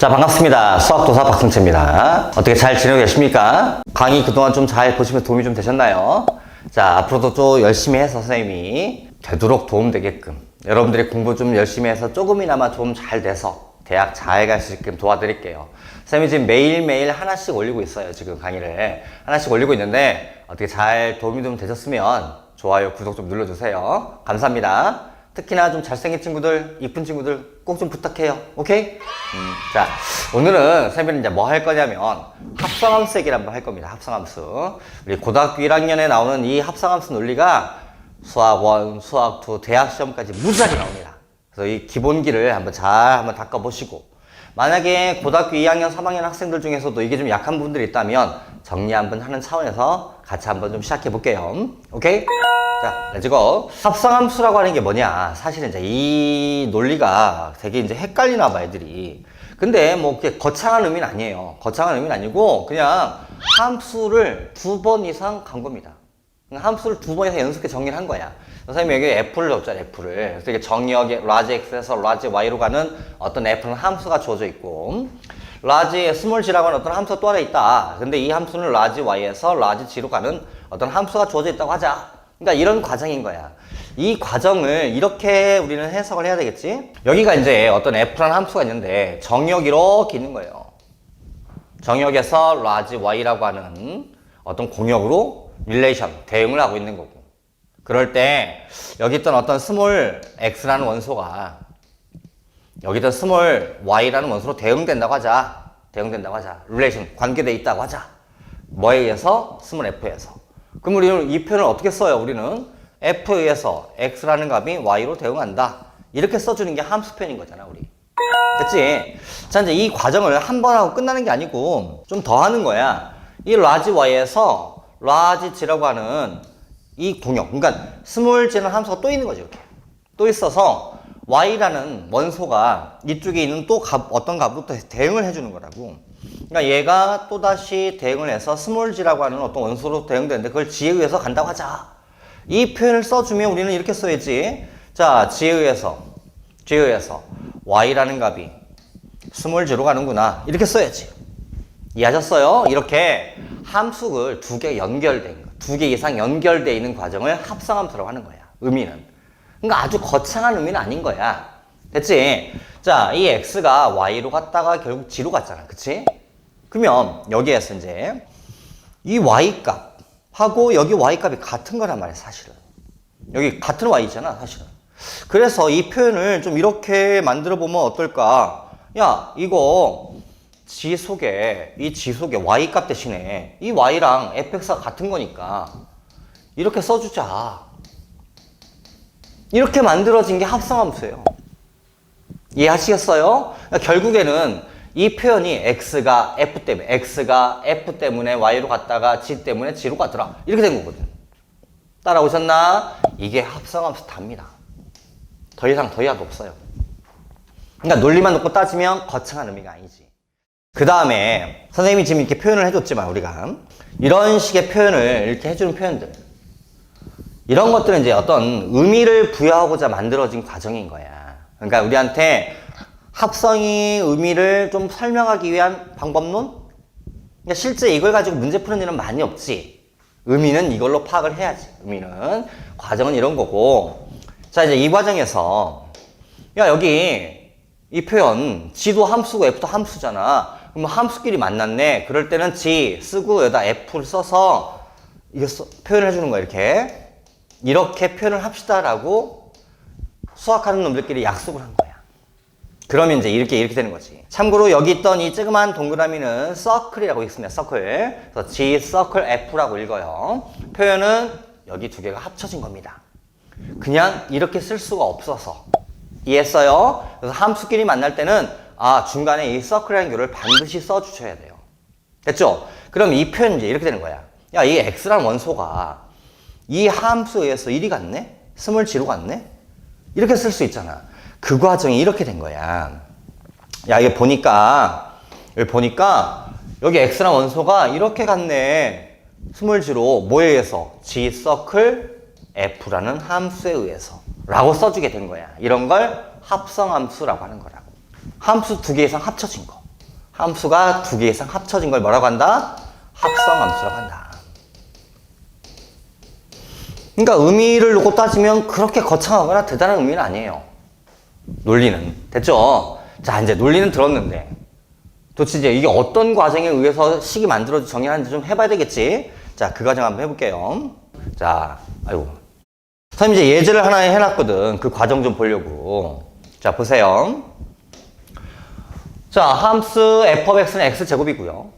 자, 반갑습니다. 수학도사 박승채입니다. 어떻게 잘 지내고 계십니까? 강의 그동안 좀 잘 보시면 도움이 좀 되셨나요? 자, 앞으로도 또 열심히 해서 선생님이 되도록 도움되게끔 여러분들이 공부 좀 열심히 해서 조금이나마 좀 잘 돼서 대학 잘 갈 수 있게끔 도와드릴게요. 선생님이 지금 매일매일 하나씩 올리고 있어요. 지금 강의를. 하나씩 올리고 있는데 어떻게 잘 도움이 좀 되셨으면 좋아요, 구독 좀 눌러주세요. 감사합니다. 특히나 좀 잘생긴 친구들, 이쁜 친구들 꼭 좀 부탁해요. 오케이? 음, 자, 오늘은 선생님이 이제 뭐 할 거냐면 합성함수 얘기를 한번 할 겁니다. 합성함수. 우리 고등학교 1학년에 나오는 이 합성함수 논리가 수학 1, 수학 2, 대학 시험까지 무지하게 나옵니다. 그래서 이 기본기를 한번 잘 한번 닦아보시고 만약에 고등학교 2학년, 3학년 학생들 중에서도 이게 좀 약한 부분들이 있다면 정리 한번 하는 차원에서 같이 한번 좀 시작해 볼게요. 오케이? 자, 렛츠고. 합성함수라고 하는 게 뭐냐? 사실은 이제 이 논리가 되게 이제 헷갈리나 봐, 애들이. 근데 뭐 그게 거창한 의미는 아니에요. 거창한 의미는 아니고 그냥 함수를 두 번 이상 간 겁니다. 함수를 두 번 이상 연속해 정리를 한 거야. 선생님이 여기 F를 줬잖아, F를. 그래서 이게 정의역에 라지 X에서 라지 Y로 가는 어떤 F는 함수가 주어져 있고, 라지 스몰 G라고 하는 어떤 함수가 또 하나 있다. 근데 이 함수는 라지 Y에서 라지 G로 가는 어떤 함수가 주어져 있다고 하자. 그러니까 이런 과정인 거야. 이 과정을 이렇게 우리는 해석을 해야 되겠지? 여기가 이제 어떤 F라는 함수가 있는데, 정의역 이렇게 있는 거예요. 정역에서 라지 y라고 하는 어떤 공역으로 릴레이션, 대응을 하고 있는 거고. 그럴 때 여기 있던 어떤 스몰 x라는 원소가 여기 있던 스몰 y라는 원소로 대응된다고 하자. 대응된다고 하자. 릴레이션, 관계돼 있다고 하자. 뭐에 의해서? 스몰 f에서. 그럼 우리는 이 표현을 어떻게 써요? 우리는 f에 의해서 x라는 값이 y로 대응한다. 이렇게 써주는 게 함수 표현인 거잖아, 우리. 됐지? 자, 이제 이 과정을 한 번 하고 끝나는 게 아니고 좀 더 하는 거야. 이 라지 y에서 라지 g라고 하는 이 공역, 그러니까 스몰 g는 함수가 또 있는 거죠, 이렇게. 또 있어서 y라는 원소가 이쪽에 있는 또 값, 어떤 또 대응을 해주는 거라고. 그러니까 얘가 또 다시 대응을 해서 스몰 g라고 하는 어떤 원소로 대응되는데 그걸 g에 의해서 간다고 하자. 이 표현을 써주면 우리는 이렇게 써야지. 자, g에 의해서, g에 의해서 y라는 값이 스몰 g로 가는구나. 이렇게 써야지. 이해하셨어요? 이렇게 함수를 두 개 연결된 거, 두 개 이상 연결되어 있는 과정을 합성함수라고 하는 거야. 의미는. 그러니까 아주 거창한 의미는 아닌 거야. 됐지? 자, 이 x가 y로 갔다가 결국 g로 갔잖아. 그치? 그러면 여기에서 이제 이 y 값 하고 여기 y 값이 같은 거란 말이야, 사실은. 여기 같은 y잖아, 사실은. 그래서 이 표현을 좀 이렇게 만들어 보면 어떨까? 야, 이거 g 속에 이 g 속에 y 값 대신에 이 y랑 fx가 같은 거니까 이렇게 써주자. 이렇게 만들어진 게 합성함수예요. 이해하시겠어요? 그러니까 결국에는 이 표현이 x가 f 때문에 x가 f 때문에 y로 갔다가 g 때문에 g로 가더라. 이렇게 된 거거든. 따라오셨나? 이게 합성함수 답니다. 더 이상 더 이하도 없어요. 그러니까 논리만 놓고 따지면 거창한 의미가 아니지. 그 다음에 선생님이 지금 이렇게 표현을 해줬지만 우리가 이런 식의 표현을 이렇게 해주는 표현들 이런 것들은 이제 어떤 의미를 부여하고자 만들어진 과정인 거야. 그러니까 우리한테 합성의 의미를 좀 설명하기 위한 방법론? 그러니까 실제 이걸 가지고 문제 푸는 일은 많이 없지. 의미는 이걸로 파악을 해야지. 의미는 과정은 이런 거고. 자 이제 이 과정에서 야 여기 이 표현 G도 함수고 F도 함수잖아. 그럼 함수끼리 만났네. 그럴 때는 G 쓰고 여기다 F를 써서 이거 써, 표현을 해주는 거야 이렇게. 이렇게 표현을 합시다라고 수학하는 놈들끼리 약속을 한 거야. 그러면 이제 이렇게 이렇게 되는 거지. 참고로 여기 있던 이 쬐그만 동그라미는 서클이라고 있습니다. 서클. 그래서 G 서클 F라고 읽어요. 표현은 여기 두 개가 합쳐진 겁니다. 그냥 이렇게 쓸 수가 없어서 이해했어요? 그래서 함수끼리 만날 때는 아 중간에 이 서클이라는 교를 반드시 써주셔야 돼요. 됐죠? 그럼 이 표현 이제 이렇게 되는 거야. 야, 이 x라는 원소가 이 함수에 의해서 1이 갔네? 스몰 g로 갔네? 이렇게 쓸 수 있잖아. 그 과정이 이렇게 된 거야. 야, 이게 보니까, 여기 보니까, 여기 x라는 원소가 이렇게 갔네. 스몰 g로 뭐에 의해서? g 서클 f라는 함수에 의해서. 라고 써주게 된 거야. 이런 걸 합성함수라고 하는 거라고. 함수 두 개 이상 합쳐진 거. 함수가 두 개 이상 합쳐진 걸 뭐라고 한다? 합성함수라고 한다. 그러니까 의미를 놓고 따지면 그렇게 거창하거나 대단한 의미는 아니에요. 논리는. 됐죠? 자, 이제 논리는 들었는데. 도대체 이제 이게 어떤 과정에 의해서 식이 만들어져 정의하는지 좀 해봐야 되겠지? 자, 그 과정 한번 해볼게요. 자, 아이고. 선생님 이제 예제를 하나 해놨거든. 그 과정 좀 보려고. 자, 보세요. 자, 함수 f of x는 x 제곱이고요.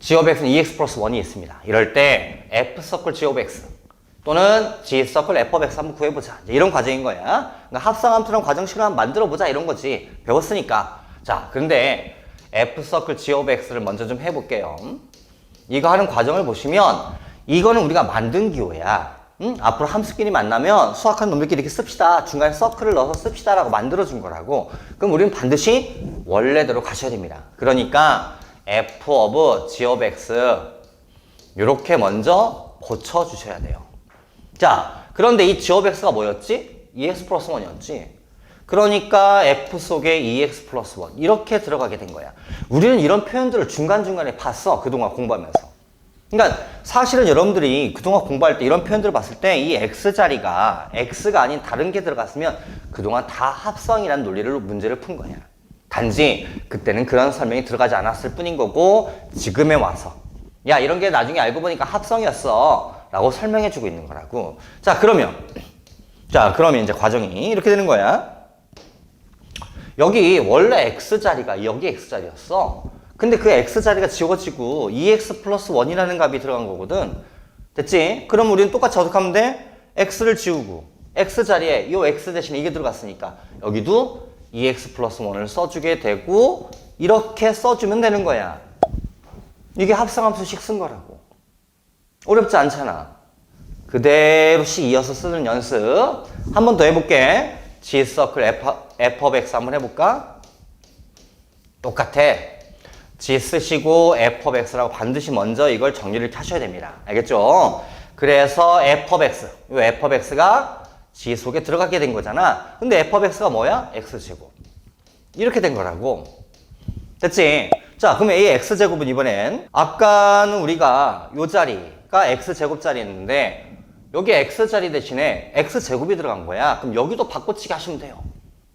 g of x는 2x 플러스 1이 있습니다. 이럴 때 f 서클 g of x 또는 g 서클 f of x 한번 구해보자. 이런 과정인 거야. 그러니까 합성함수랑 과정식을 한번 만들어보자 이런 거지. 배웠으니까. 자, 그런데 f 서클 g of x를 먼저 좀 해볼게요. 이거 하는 과정을 보시면 이거는 우리가 만든 기호야. 응? 앞으로 함수끼리 만나면 수학하는 놈들끼리 이렇게 씁시다. 중간에 서클을 넣어서 씁시다라고 만들어준 거라고. 그럼 우리는 반드시 원래대로 가셔야 됩니다. 그러니까 f of g of x 이렇게 먼저 고쳐주셔야 돼요. 자, 그런데 이 x가 뭐였지? 2x 플러스 1이었지. 그러니까 f 속에 2x 플러스 1 이렇게 들어가게 된 거야. 우리는 이런 표현들을 중간중간에 봤어. 그동안 공부하면서. 그러니까 사실은 여러분들이 그동안 공부할 때 이런 표현들을 봤을 때 이 x자리가 x가 아닌 다른 게 들어갔으면 그동안 다 합성이라는 논리로 문제를 푼 거야. 단지 그때는 그런 설명이 들어가지 않았을 뿐인 거고 지금에 와서 야 이런 게 나중에 알고 보니까 합성이었어 라고 설명해 주고 있는 거라고. 자 그러면 자 그러면 이제 과정이 이렇게 되는 거야. 여기 원래 x자리가 여기 x자리였어. 근데 그 x자리가 지워지고 2x 플러스 1이라는 값이 들어간 거거든. 됐지? 그럼 우리는 똑같이 어떻게 돼? x를 지우고 x자리에 이 x 대신에 이게 들어갔으니까 여기도 2x 플러스 1을 써주게 되고 이렇게 써주면 되는 거야. 이게 합성함수식 쓴 거라고 어렵지 않잖아. 그대로 씩 이어서 쓰는 연습. 한 번 더 해볼게. G 서클 F, F 한번 해볼까? 똑같아. G 쓰시고 F X라고 반드시 먼저 이걸 정리를 하셔야 됩니다. 알겠죠? 그래서 F X. 이 F X가 G 속에 들어가게 된 거잖아. 근데 F X가 뭐야? X제곱. 이렇게 된 거라고. 됐지? 자, 그러면 이 x제곱은 이번엔 아까는 우리가 요 자리 가 x제곱 자리였는데 여기 x자리 대신에 x제곱이 들어간 거야. 그럼 여기도 바꿔치기 하시면 돼요.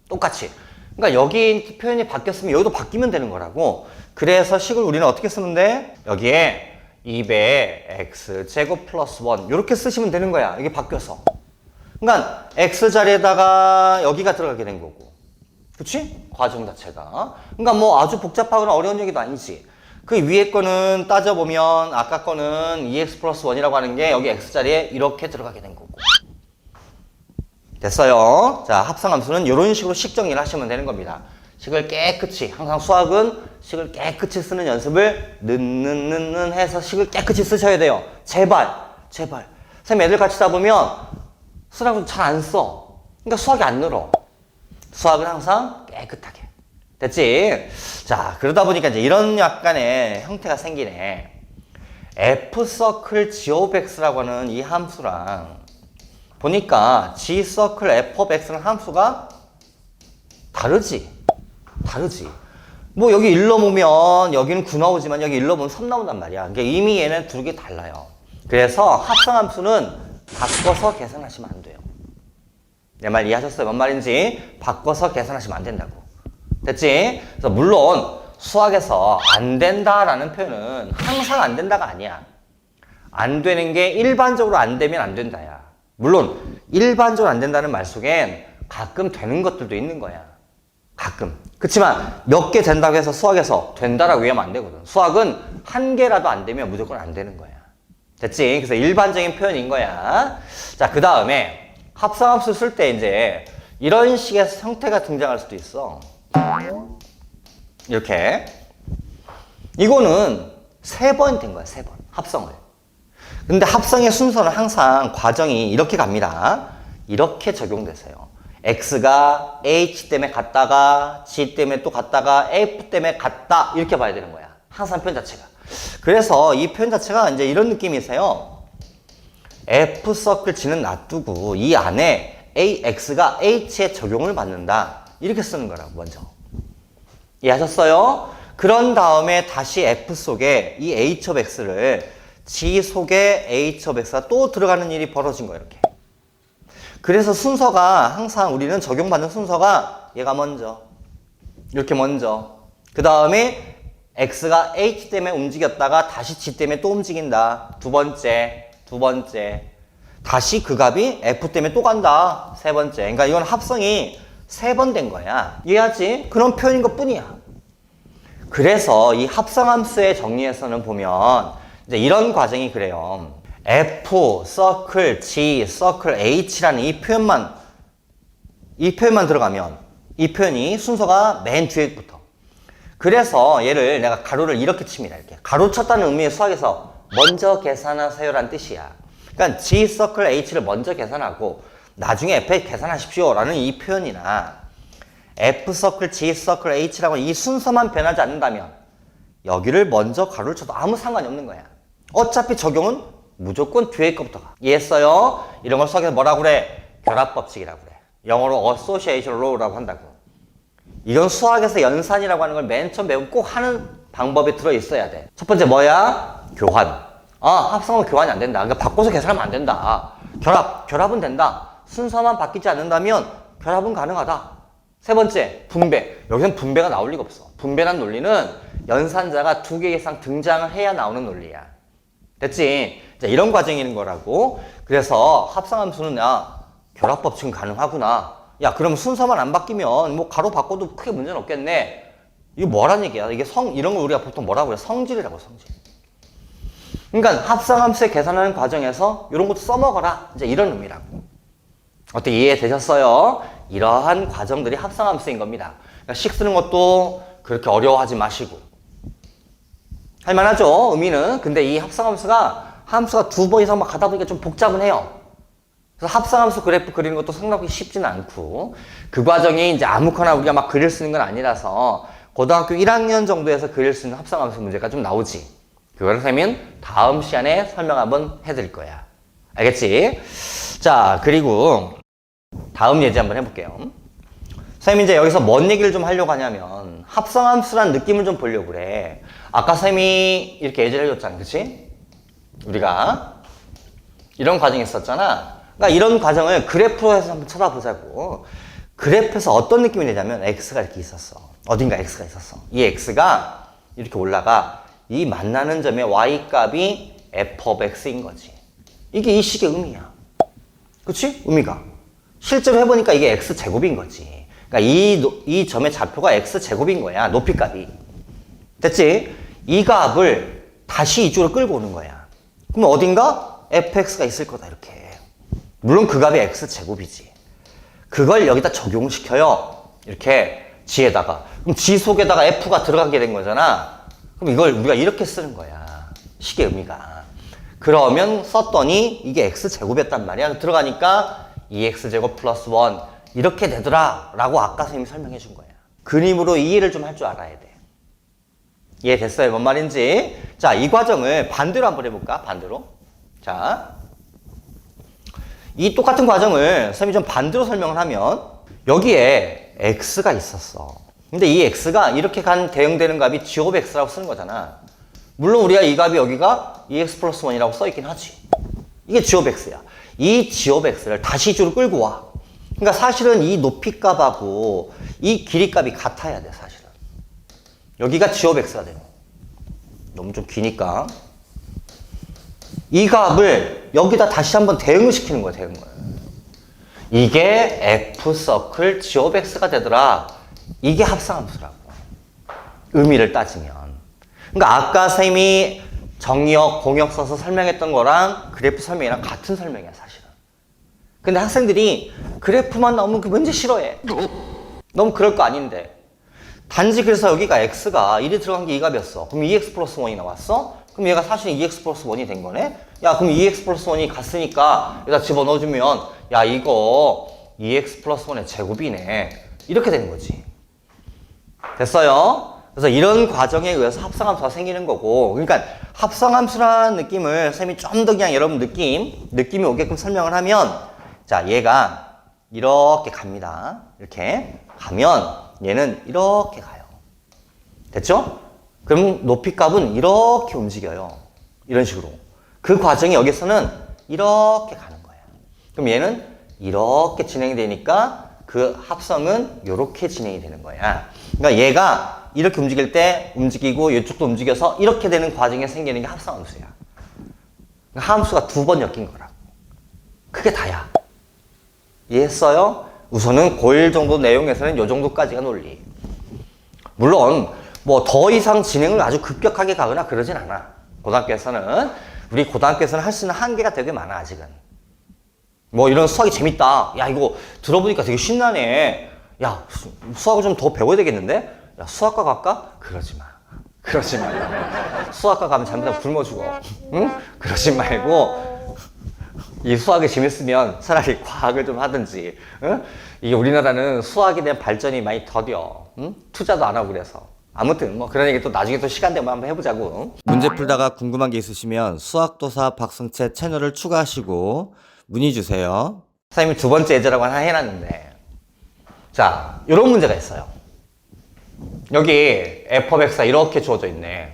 똑같이. 그러니까 여기 표현이 바뀌었으면 여기도 바뀌면 되는 거라고. 그래서 식을 우리는 어떻게 쓰는데 여기에 2배 x제곱 플러스 1 이렇게 쓰시면 되는 거야. 이게 바뀌어서. 그러니까 x자리에다가 여기가 들어가게 된 거고. 그치? 과정 자체가. 그러니까 뭐 아주 복잡하거나 어려운 얘기도 아니지. 그 위에 거는 따져보면 아까 거는 2x 플러스 1이라고 하는 게 여기 x자리에 이렇게 들어가게 된 거고. 됐어요. 자, 합성함수는 이런 식으로 식 정리를 하시면 되는 겁니다. 식을 깨끗이, 항상 수학은 식을 깨끗이 쓰는 연습을 는는는는 해서 식을 깨끗이 쓰셔야 돼요. 제발, 제발. 선생님 애들 같이 잡으면 쓰라고 잘안 써. 그러니까 수학이 안 늘어. 수학은 항상 깨끗하게. 됐지? 자, 그러다 보니까 이제 이런 약간의 형태가 생기네. F 서클 G of X라고 하는 이 함수랑 보니까 G 서클 F of X라는 함수가 다르지? 다르지? 뭐 여기 1 넣으면 여기는 9 나오지만 여기 1 넣으면 3 나온단 말이야. 그러니까 이미 얘는 두 개 달라요. 그래서 합성함수는 바꿔서 계산하시면 안 돼요. 내 말 이해하셨어요? 뭔 말인지 바꿔서 계산하시면 안 된다고. 됐지? 그래서 물론 수학에서 안 된다라는 표현은 항상 안 된다가 아니야. 안 되는 게 일반적으로 안 되면 안 된다야. 물론 일반적으로 안 된다는 말 속엔 가끔 되는 것들도 있는 거야. 가끔. 그렇지만 몇 개 된다고 해서 수학에서 된다라고 얘기하면 안 되거든. 수학은 한 개라도 안 되면 무조건 안 되는 거야. 됐지? 그래서 일반적인 표현인 거야. 자, 그 다음에 합성함수 쓸 때 이제 이런 식의 형태가 등장할 수도 있어. 이렇게. 이거는 세 번 된 거야, 세 번. 합성을. 근데 합성의 순서는 항상 과정이 이렇게 갑니다. 이렇게 적용되세요. X가 H 때문에 갔다가 G 때문에 또 갔다가 F 때문에 갔다 이렇게 봐야 되는 거야. 항상 표현 자체가. 그래서 이 표현 자체가 이제 이런 느낌이세요. F 서클 G는 놔두고 이 안에 AX가 H에 적용을 받는다. 이렇게 쓰는 거라고 먼저. 이해하셨어요? 그런 다음에 다시 F 속에 이 H of X를 G 속에 H of X가 또 들어가는 일이 벌어진 거예요, 이렇게. 그래서 순서가 항상 우리는 적용받는 순서가 얘가 먼저. 이렇게 먼저. 그 다음에 X가 H 때문에 움직였다가 다시 G 때문에 또 움직인다. 두 번째, 두 번째. 다시 그 값이 F 때문에 또 간다. 세 번째. 그러니까 이건 합성이 세 번 된 거야. 이해하지? 그런 표현인 것 뿐이야. 그래서 이 합성함수의 정리에서는 보면 이제 이런 과정이 그래요. F, 서클, G, 서클, H라는 이 표현만 이 표현만 들어가면 이 표현이 순서가 맨 뒤에부터 그래서 얘를 내가 가로를 이렇게 칩니다. 이렇게 가로 쳤다는 의미의 수학에서 먼저 계산하세요라는 뜻이야. 그러니까 G 서클 H를 먼저 계산하고 나중에 F 계산하십시오 라는 이 표현이나 F 서클, G 서클, H라고 이 순서만 변하지 않는다면 여기를 먼저 가로를 쳐도 아무 상관이 없는 거야. 어차피 적용은 무조건 뒤에 것부터 가. 이해했어요? 이런 걸 수학에서 뭐라고 그래? 결합법칙이라고 그래. 영어로 association law라고 한다고. 이건 수학에서 연산이라고 하는 걸 맨 처음 배우면 꼭 하는 방법이 들어 있어야 돼. 첫 번째 뭐야? 교환. 아, 합성은 교환이 안 된다. 그러니까 바꿔서 계산하면 안 된다. 결합, 결합은 된다. 순서만 바뀌지 않는다면 결합은 가능하다. 세 번째, 분배. 여기선 분배가 나올 리가 없어. 분배란 논리는 연산자가 두 개 이상 등장을 해야 나오는 논리야. 됐지? 자, 이런 있는 거라고. 그래서 합성함수는 야, 결합법칙은 가능하구나. 야, 그럼 순서만 안 바뀌면 뭐 가로 바꿔도 크게 문제는 없겠네. 이게 뭐란 얘기야? 이게 성, 이런 걸 우리가 보통 뭐라고 그래? 성질이라고, 성질. 그러니까 합성함수의 계산하는 과정에서 이런 것도 써먹어라. 이제 이런 의미라고. 어떻게 이해되셨어요? 이러한 과정들이 합성함수인 겁니다. 그러니까 식 쓰는 것도 그렇게 어려워하지 마시고. 할만하죠, 의미는. 근데 이 합성함수가 함수가 두 번 이상 막 가다 보니까 좀 복잡은 해요. 그래서 합성함수 그래프 그리는 것도 생각하기 쉽지는 않고 그 과정이 이제 아무거나 우리가 막 그릴 수 있는 건 아니라서 고등학교 1학년 정도에서 그릴 수 있는 합성함수 문제가 좀 나오지. 그거를 쌤은 다음 시간에 설명 한번 해드릴 거야. 알겠지? 자, 그리고 다음 예제 한번 해볼게요. 쌤이 이제 여기서 뭔 얘기를 좀 하려고 하냐면 합성함수란 느낌을 좀 보려고 그래. 아까 쌤이 이렇게 예제를 해줬잖아. 그치? 우리가 이런 과정이 있었잖아. 그러니까 이런 과정을 그래프에서 한번 쳐다보자고. 그래프에서 어떤 느낌이 되냐면 x가 이렇게 있었어. 어딘가 x가 있었어. 이 x가 이렇게 올라가 이 만나는 점의 y 값이 f of x인 거지. 이게 이 식의 의미야. 그치? 의미가. 실제로 해보니까 이게 x 제곱인 거지. 그러니까 이, 노- 이 점의 좌표가 x 제곱인 거야. 높이 값이. 됐지? 이 값을 다시 이쪽으로 끌고 오는 거야. 그럼 어딘가 fx가 있을 거다 이렇게. 물론 그 값이 x 제곱이지. 그걸 여기다 적용시켜요. 이렇게 g에다가. 그럼 g 속에다가 f가 들어가게 된 거잖아. 그럼 이걸 우리가 이렇게 쓰는 거야. 식의 의미가. 그러면 썼더니 이게 x 제곱이었단 말이야. 들어가니까 2x 제곱 플러스 1 이렇게 되더라 라고 아까 선생님이 설명해 준 거야. 그림으로 이해를 좀 할 줄 알아야 돼. 이해됐어요? 뭔 말인지? 자, 이 과정을 반대로 한번 해볼까? 반대로. 자. 이 똑같은 과정을 선생님이 좀 반대로 설명을 하면 여기에 x가 있었어. 근데 이 x가 이렇게 간 대응되는 값이 g of x라고 쓰는 거잖아. 물론 우리가 이 값이 여기가 2x 플러스 1이라고 써있긴 하지. 이게 of x야. 이 of x를 다시 이쪽으로 끌고 와. 그러니까 사실은 이 높이 값하고 이 길이 값이 같아야 돼, 사실은. 여기가 of x가 되는 거야. 너무 좀 기니까. 이 값을 여기다 다시 한번 대응을 시키는 거야, 대응을. 이게 f 서클 of x가 되더라. 이게 합성함수라고. 의미를 따지면. 그러니까 아까 쌤이 정의역, 공역 써서 설명했던 거랑 그래프 설명이랑 같은 설명이야, 사실은. 근데 학생들이 그래프만 나오면 그 왠지 싫어해. 너무 그럴 거 아닌데. 단지 그래서 여기가 x가 1이 들어간 게 2값이었어. 그럼 2x 플러스 1이 나왔어? 그럼 얘가 사실 2x 플러스 1이 된 거네? 야, 그럼 2x 플러스 1이 갔으니까 여기다 집어넣어주면 야, 이거 2x 플러스 1의 제곱이네. 이렇게 되는 거지. 됐어요? 그래서 이런 과정에 의해서 합성함수가 생기는 거고, 그러니까 합성함수라는 느낌을 쌤이 좀 더 그냥 여러분 느낌, 느낌이 오게끔 설명을 하면, 자, 얘가 이렇게 갑니다. 이렇게 가면 얘는 이렇게 가요. 됐죠? 그럼 높이 값은 이렇게 움직여요. 이런 식으로. 그 과정이 여기서는 이렇게 가는 거야. 그럼 얘는 이렇게 진행이 되니까 그 합성은 이렇게 진행이 되는 거야. 그러니까 얘가 이렇게 움직일 때 움직이고 이쪽도 움직여서 이렇게 되는 과정에 생기는 게 합성함수야. 그러니까 함수가 두 번 엮인 거라고. 그게 다야. 이해했어요? 우선은 고1 정도 내용에서는 이 정도까지가 논리. 물론 뭐 더 이상 진행을 아주 급격하게 가거나 그러진 않아. 고등학교에서는 우리 고등학교에서는 할 수 있는 한계가 되게 많아 아직은. 뭐 이런 수학이 재밌다. 야 이거 들어보니까 되게 신나네. 야 수- 수학을 좀 더 배워야 되겠는데? 야 수학과 갈까? 그러지 마. 그러지 말고. 수학과 가면 잘못하면 굶어 죽어. 응? 그러지 말고 이 수학이 재밌으면 차라리 과학을 좀 하든지. 응? 이게 우리나라는 수학에 대한 발전이 많이 더뎌. 응? 투자도 안 하고 그래서. 아무튼 뭐 그런 얘기 또 나중에 또 시간 되면 한번 해보자고. 문제 풀다가 궁금한 게 있으시면 수학도사 박승채 채널을 추가하시고 문의 주세요. 선생님이 두 번째 예제라고 하나 해놨는데 자 이런 문제가 있어요. 여기 f x가 이렇게 주어져 있네.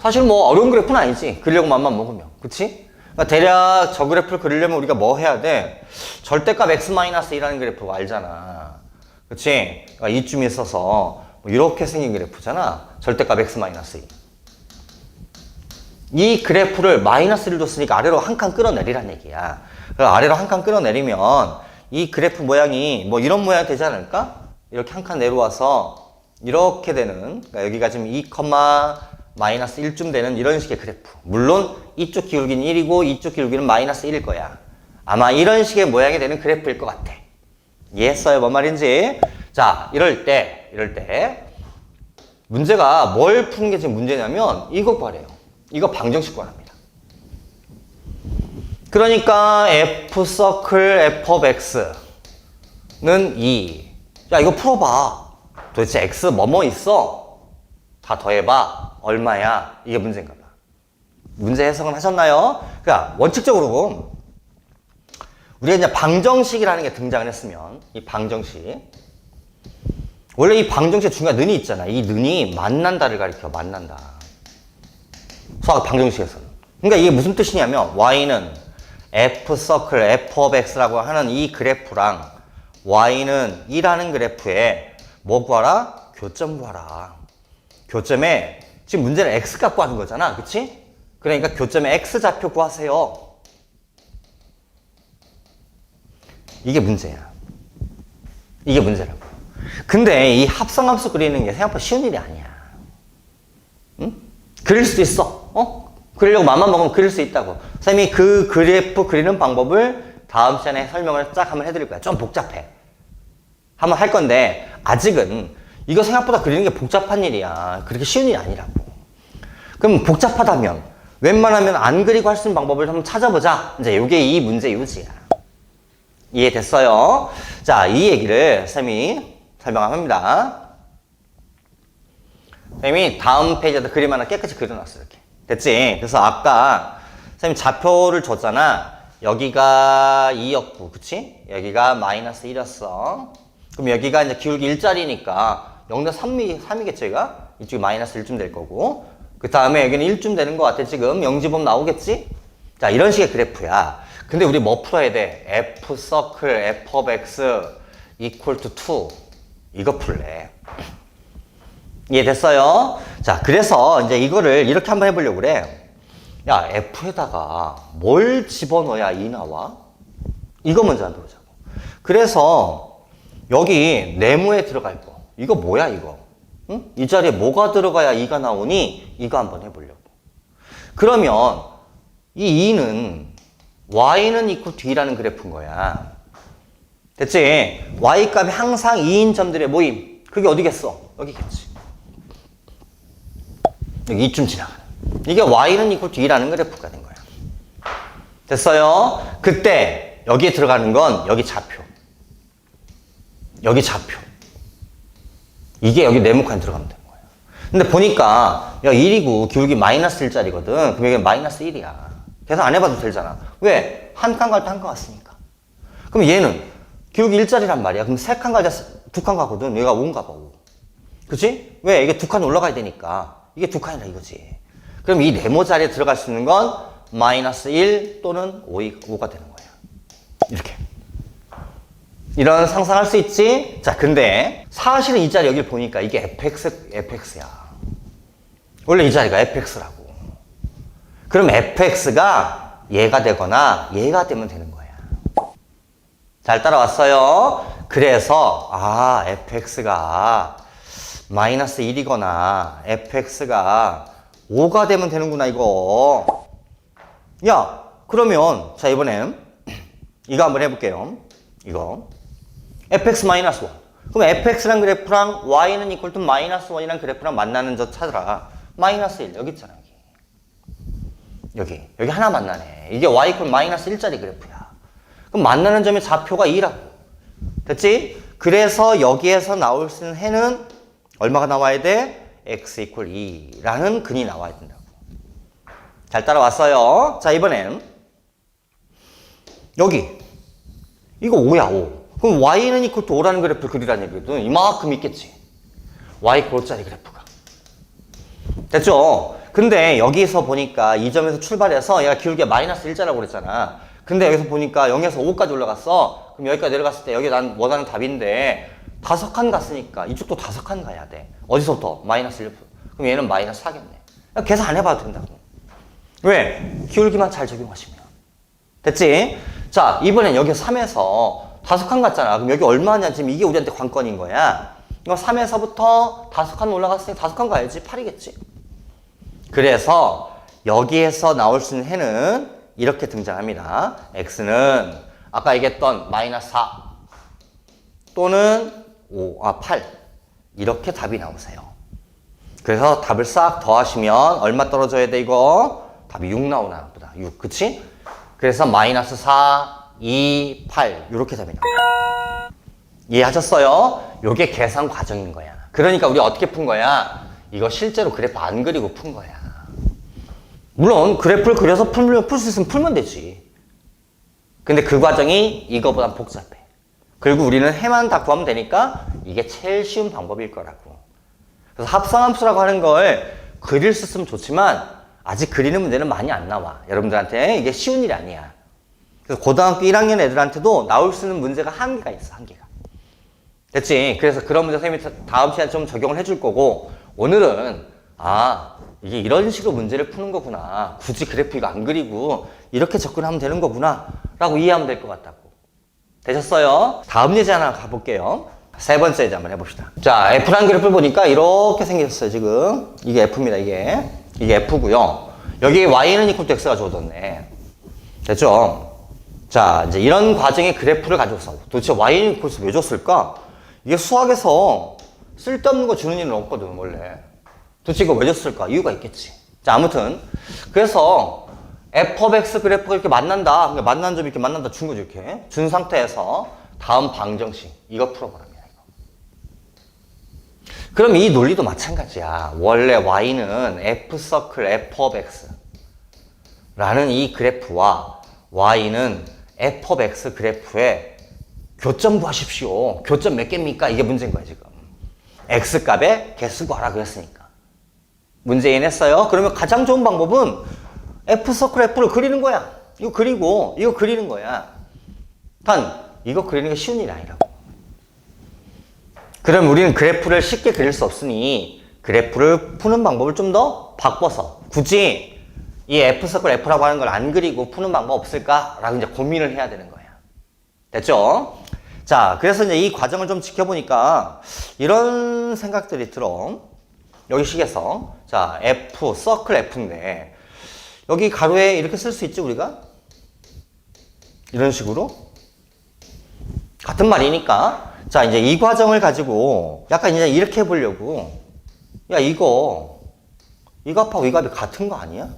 사실 뭐 어려운 그래프는 아니지. 그리려고 맘만 먹으면. 그치? 그러니까 대략 저 그래프를 그리려면 우리가 뭐 해야 돼? 절대값 x-1이라는 그래프 알잖아. 그치? 그러니까 이쯤에 있어서 뭐 이렇게 생긴 그래프잖아. 절대값 x-2. 이 그래프를 마이너스를 줬으니까 아래로 한 칸 끌어내리란 얘기야. 아래로 한 칸 끌어내리면 이 그래프 모양이 뭐 이런 모양이 되지 않을까? 이렇게 한 칸 내려와서 이렇게 되는 그러니까 여기가 지금 2, 마이너스 1쯤 되는 이런 식의 그래프. 물론 이쪽 기울기는 1이고 이쪽 기울기는 마이너스 1일 거야. 아마 이런 식의 모양이 되는 그래프일 것 같아. 이해했어요? 뭔 말인지? 자, 이럴 때, 이럴 때 문제가 뭘 푸는 게 지금 문제냐면 이거 구하래요. 이거 방정식 구합니다. 그러니까 f 서클 f of x는 2. 야, 이거 풀어봐. 도대체 x 뭐뭐 있어? 다 더해봐. 얼마야? 이게 문제인가 봐. 문제 해석은 하셨나요? 그러니까 원칙적으로 우리가 이제 방정식이라는 게 등장을 했으면 이 방정식 원래 이 방정식 중요한 는이 있잖아. 이 는이 만난다를 가리켜 만난다. 수학 방정식에서는. 그러니까 이게 무슨 뜻이냐면 y는 f 서클 f of x라고 하는 이 그래프랑 y는 2라는 그래프에 뭐 구하라? 교점 구하라. 교점에 지금 문제는 x 값 구하는 거잖아. 그치? 그러니까 교점에 x 좌표 구하세요. 이게 문제야. 이게 문제라고. 근데 이 합성함수 그리는 게 생각보다 쉬운 일이 아니야. 응? 그릴 수도 있어. 어? 그리려고 맘만 먹으면 그릴 수 있다고. 선생님이 그 그래프 그리는 방법을 다음 시간에 설명을 쫙 한번 해드릴 거야. 좀 복잡해. 한번 할 건데 아직은 이거 생각보다 그리는 게 복잡한 일이야. 그렇게 쉬운 일이 아니라고. 그럼 복잡하다면 웬만하면 안 그리고 할 수 있는 방법을 한번 찾아보자. 이제 이게 이 문제 요지야. 이해됐어요? 자, 이 얘기를 쌤이 설명합니다. 쌤이 다음 페이지에다 그림 하나 깨끗이 그려놨어, 이렇게. 됐지? 그래서 아까 쌤이 좌표를 줬잖아. 여기가 2였고, 그치? 여기가 마이너스 1이었어. 그럼 여기가 이제 기울기 1짜리니까 0대 3이, 3이겠지, 얘가? 이쪽이 마이너스 1쯤 될 거고. 그 다음에 여기는 1쯤 되는 것 같아, 지금. 0지범 나오겠지? 자, 이런 식의 그래프야. 근데 우리 뭐 풀어야 돼? f 서클 f of x equal to 2. 이거 풀래. 이해됐어요? 자, 그래서 이제 이거를 이렇게 한번 해보려고 그래. 야, f에다가 뭘 집어넣어야 2 나와? 이거 먼저 한번 보자고. 그래서 여기 네모에 들어갈 거. 이거 뭐야, 이거? 응? 이 자리에 뭐가 들어가야 2가 나오니? 이거 한번 해보려고. 그러면 이 2는 y는 to 2라는 그래프인 거야. 됐지? y 값이 항상 2인 점들의 모임. 그게 어디겠어? 여기겠지. 여기 이쯤 지나가는. 이게 y는 to 2라는 그래프가 된 거야. 됐어요? 그때 여기에 들어가는 건 여기 좌표. 여기 좌표. 이게 여기 네모칸 들어가면 되는 거야. 근데 보니까 야 1이고 기울기 마이너스 1짜리거든. 그럼 여기 마이너스 1이야. 계산 안 해봐도 되잖아. 왜? 한 칸 갈 때 한 칸 갔으니까. 그럼 얘는 기울기 1짜리란 말이야. 그럼 세 칸 갈때 두 칸 가거든. 얘가 5인가 봐. 5. 그치? 왜? 이게 두 칸 올라가야 되니까. 이게 두 칸이라 이거지. 그럼 이 네모 자리에 들어갈 수 있는 건 마이너스 1 또는 5, 5가 되는 거야. 이렇게. 이런 상상할 수 있지? 자, 근데 사실은 이 자리 여기 보니까 이게 fx, fx야. 원래 이 자리가 fx라고. 그럼 fx가 얘가 되거나 얘가 되면 되는 거야. 잘 따라왔어요? 그래서, 아, fx가 마이너스 1이거나 fx가 5가 되면 되는구나, 이거. 야, 그러면, 자, 이번엔 이거 한번 해볼게요. 이거. Fx 마이너스 1. 그럼 fx랑 그래프랑 y는 이퀄 투 마이너스 1이랑 그래프랑 만나는 저 찾으라. 마이너스 1. 여기 있잖아, 여기. 여기. 여기 하나 만나네. 이게 y 이퀄 마이너스 1짜리 그래프야. 그럼 만나는 점의 좌표가 2라고. 됐지? 그래서 여기에서 나올 수 있는 해는 얼마가 나와야 돼? x 이퀄 2라는 근이 나와야 된다고. 잘 따라왔어요. 자, 이번엔 여기 이거 5야, 5. 그럼 y는 이퀄 투 5라는 그래프를 그리라는 얘기거든. 이만큼 있겠지. y 5짜리 그래프가. 됐죠? 근데 여기서 보니까 이 점에서 출발해서 얘가 기울기가 마이너스 1자라고 그랬잖아. 근데 여기서 보니까 0에서 5까지 올라갔어. 그럼 여기까지 내려갔을 때 여기 난 원하는 답인데 다섯 칸 갔으니까 이쪽도 다섯 칸 가야 돼. 어디서부터? 마이너스 1. 그럼 얘는 마이너스 4겠네. 계산 안 해봐도 된다고. 왜? 기울기만 잘 적용하시면. 됐지? 자, 이번엔 여기 3에서 다섯 칸 갔잖아. 그럼 여기 얼마냐? 지금 이게 우리한테 관건인 거야. 이거 3에서부터 다섯 칸 올라갔으니 다섯 칸 가야지. 8이겠지? 그래서 여기에서 나올 수 있는 해는 이렇게 등장합니다. x는 아까 얘기했던 마이너스 4 또는 5, 아, 8 이렇게 답이 나오세요. 그래서 답을 싹 더하시면 얼마 떨어져야 돼 이거? 답이 6 나오나 보다. 6 그치? 그래서 마이너스 4, 2, 8 이렇게 나와요. 이해하셨어요? 요게 계산 과정인 거야. 그러니까 우리 어떻게 푼 거야? 이거 실제로 그래프 안 그리고 푼 거야. 물론 그래프를 그려서 풀면 풀 수 있으면 풀면 되지. 근데 그 과정이 이거보다 복잡해. 그리고 우리는 해만 다 구하면 되니까 이게 제일 쉬운 방법일 거라고. 그래서 합성함수라고 하는 걸 그릴 수 있으면 좋지만 아직 그리는 문제는 많이 안 나와. 여러분들한테 이게 쉬운 일이 아니야. 그래서 고등학교 1학년 애들한테도 나올 수 있는 문제가 한계가 있어, 한계가. 됐지? 그래서 그런 문제 선생님이 다음 시간에 좀 적용을 해줄 거고 오늘은 아 이게 이런 식으로 문제를 푸는 거구나. 굳이 이거 안 그리고 이렇게 접근하면 되는 거구나. 라고 이해하면 될 것 같다고. 되셨어요? 다음 예제 하나 가볼게요. 세 번째 예제 한번 해봅시다. 자, F라는 그래프를 보니까 이렇게 생겼어요, 지금. 이게 F입니다, 이게. 이게 F고요 여기 Y는 이퀄 트 X가 주어졌네. 됐죠? 자, 이제 이런 과정의 그래프를 가져서 도대체 Y는 이퀄 왜 줬을까? 이게 수학에서 쓸데없는 거 주는 일은 없거든, 원래. 도대체 이거 왜 줬을까? 이유가 있겠지. 자, 아무튼. 그래서 f of x 그래프가 이렇게 만난다. 그러니까 만난 점이 이렇게 만난다 준 거죠, 이렇게. 준 상태에서 다음 방정식. 이거 풀어보랍니다, 이거. 그럼 이 논리도 마찬가지야. 원래 y는 f 서클 f of x 라는 이 그래프와 y는 f of x 그래프의 교점 구하십시오. 교점 몇 개입니까? 이게 문제인 거야, 지금. x 값의 개수 구하라 그랬으니까. 문제 이해했어요? 그러면 가장 좋은 방법은 F 서클 F를 그리는 거야. 이거 그리고 이거 그리는 거야. 단 이거 그리는 게 쉬운 일이 아니라고. 그럼 우리는 그래프를 쉽게 그릴 수 없으니 그래프를 푸는 방법을 좀 더 바꿔서 굳이 이 F 서클 F라고 하는 걸 안 그리고 푸는 방법 없을까라고 이제 고민을 해야 되는 거야. 됐죠? 자, 그래서 이제 이 과정을 좀 지켜보니까 이런 생각들이 들어. 여기 식에서 자 F 서클 F인데 여기 가로에 이렇게 쓸 수 있지 우리가 이런 식으로 같은 말이니까 자 이제 이 과정을 가지고 약간 이제 이렇게 해보려고 야 이거 이 값하고 이 값이 같은 거 아니야?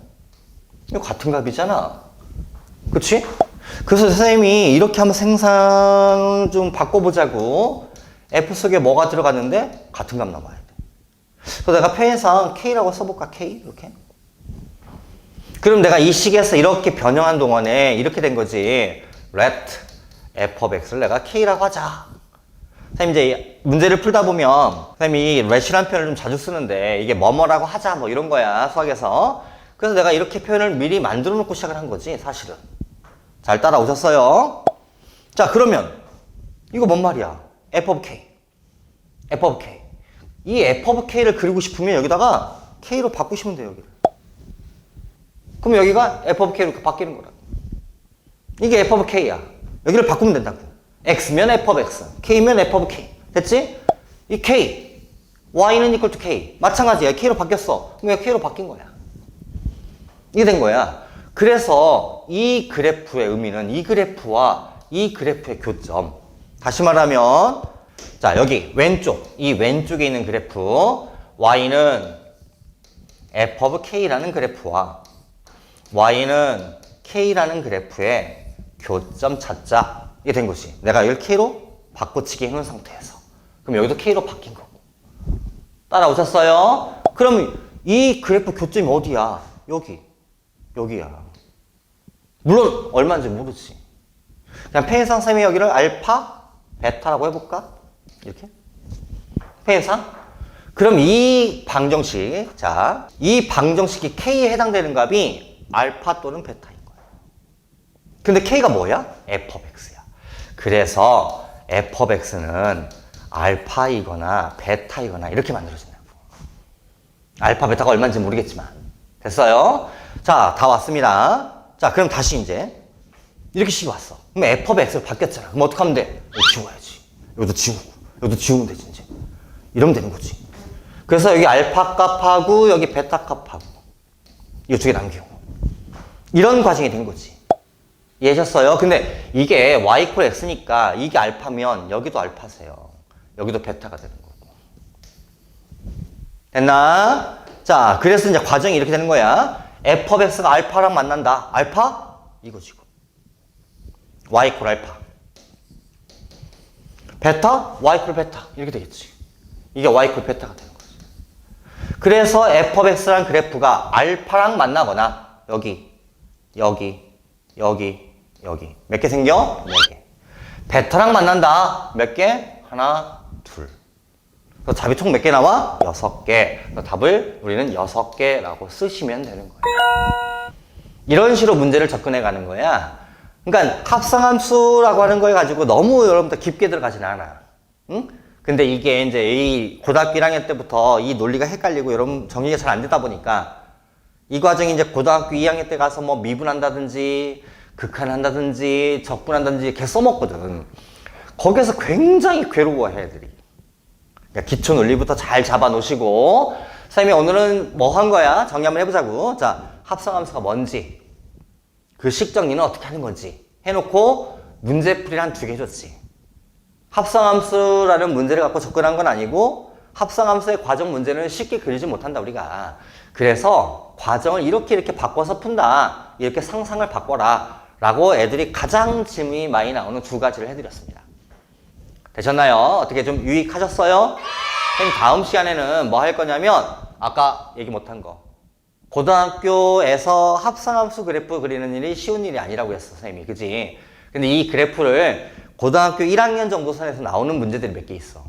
이거 같은 값이잖아 그치? 그래서 선생님이 이렇게 한번 생산 좀 바꿔보자고 F 속에 뭐가 들어갔는데 같은 값 나와야 돼 그래서 내가 표현상 K라고 써볼까? K? 이렇게? 그럼 내가 이 식에서 이렇게 변형한 동안에 이렇게 된 거지. let f of x를 내가 K라고 하자. 선생님 이제 문제를 풀다 보면 선생님이 rat이라는 표현을 좀 자주 쓰는데 이게 뭐뭐라고 하자 뭐 이런 거야 수학에서 그래서 내가 이렇게 표현을 미리 만들어 놓고 시작을 한 거지 사실은. 잘 따라오셨어요? 자 그러면 이거 뭔 말이야? F of k. F of k. 이 f of k를 그리고 싶으면 여기다가 k로 바꾸시면 돼요 여기를. 그럼 여기가 f of k로 바뀌는 거라 이게 f of k야. 여기를 바꾸면 된다고. X면 f of x k면 f of k. 됐지? 이 k y는 equal to k. 마찬가지야. K로 바뀌었어. 그럼 여기 k로 바뀐 거야 이게 된 거야. 그래서 이 그래프의 의미는 이 그래프와 이 그래프의 교점. 다시 말하면 자 여기 왼쪽 이 왼쪽에 있는 그래프 y는 f of k라는 그래프와 y는 k라는 그래프의 교점 찾자 이게 된 거지 내가 이걸 k로 바꿔치기 해놓은 상태에서. 그럼 여기도 k로 바뀐 거고. 따라오셨어요? 그럼 이 그래프 교점이 어디야? 여기 여기야. 물론 얼마인지 모르지. 그냥 페인상 쌤이 여기를 알파 베타라고 해볼까? 이렇게? 페인상? 그럼 이 방정식 자 이 방정식이 k에 해당되는 값이 알파 또는 베타인 거예요 근데 k가 뭐야? f of x야. 그래서 f of x는 알파이거나 베타이거나 이렇게 만들어진다고. 알파 베타가 얼마인지 모르겠지만. 됐어요? 자 다 왔습니다. 자 그럼 다시 이제 이렇게 식이 왔어. 그럼 f of x로 바뀌었잖아. 그럼 어떻게 하면 돼? 이거 지워야지. 여기도 지우고 여기도 지우면 되지 이제. 이러면 되는 거지. 그래서 여기 알파 값하고 여기 베타 값하고 이쪽에 남기고 이런 과정이 된 거지. 이해하셨어요? 근데 이게 y 이퀄 x니까 이게 알파면 여기도 알파세요. 여기도 베타가 되는 거고. 됐나? 자 그래서 이제 과정이 이렇게 되는 거야 f x가 알파랑 만난다. 알파? 이거 지금 y 이퀄 알파 베타? y 이퀄 베타. 이렇게 되겠지. 이게 y 이퀄 베타가 되는 거지. 그래서 f x란 그래프가 알파랑 만나거나 여기 여기 여기 여기. 몇 개 생겨? 네 개. 베타랑 만난다. 몇 개? 하나 둘 그래서 답이 총 몇 개 나와? 여섯 개 답을 우리는 여섯 개라고 쓰시면 되는 거예요 이런 식으로 문제를 접근해 가는 거야 그러니까 합성함수라고 하는 걸 가지고 너무 여러분들 깊게 들어가진 않아. 응? 근데 이게 이제 이 고등학교 1학년 때부터 이 논리가 헷갈리고 여러분 정리가 잘 안 되다 보니까 이 과정이 이제 고등학교 2학년 때 가서 뭐 미분한다든지 극한한다든지 적분한다든지 이렇게 써먹거든. 거기서 굉장히 괴로워해 애들이. 그러니까 기초 논리부터 잘 잡아 놓으시고 선생님이 오늘은 뭐 한 거야? 정리 한번 해보자고. 자, 합성함수가 뭔지 그 식정리는 어떻게 하는 건지 해놓고 문제풀이를 한 두 개 해줬지. 합성함수라는 문제를 갖고 접근한 건 아니고 합성함수의 과정 문제는 쉽게 그리지 못한다 우리가. 그래서 과정을 이렇게 이렇게 바꿔서 푼다. 이렇게 상상을 바꿔라. 라고 애들이 가장 질문이 많이 나오는 두 가지를 해드렸습니다. 되셨나요? 어떻게 좀 유익하셨어요? 선생님 다음 시간에는 뭐 할 거냐면 아까 얘기 못한 거. 고등학교에서 합성함수 그래프 그리는 일이 쉬운 일이 아니라고 했어, 선생님이. 그지? 근데 이 그래프를 고등학교 1학년 정도 선에서 나오는 문제들이 몇 개 있어.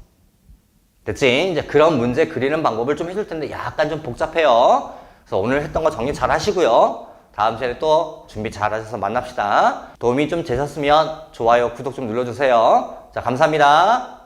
됐지? 이제 그런 문제 그리는 방법을 좀 해줄 텐데 약간 좀 복잡해요. 그래서 오늘 했던 거 정리 잘 하시고요. 다음 시간에 또 준비 잘 하셔서 만납시다. 도움이 좀 되셨으면 좋아요, 구독 좀 눌러주세요. 자, 감사합니다.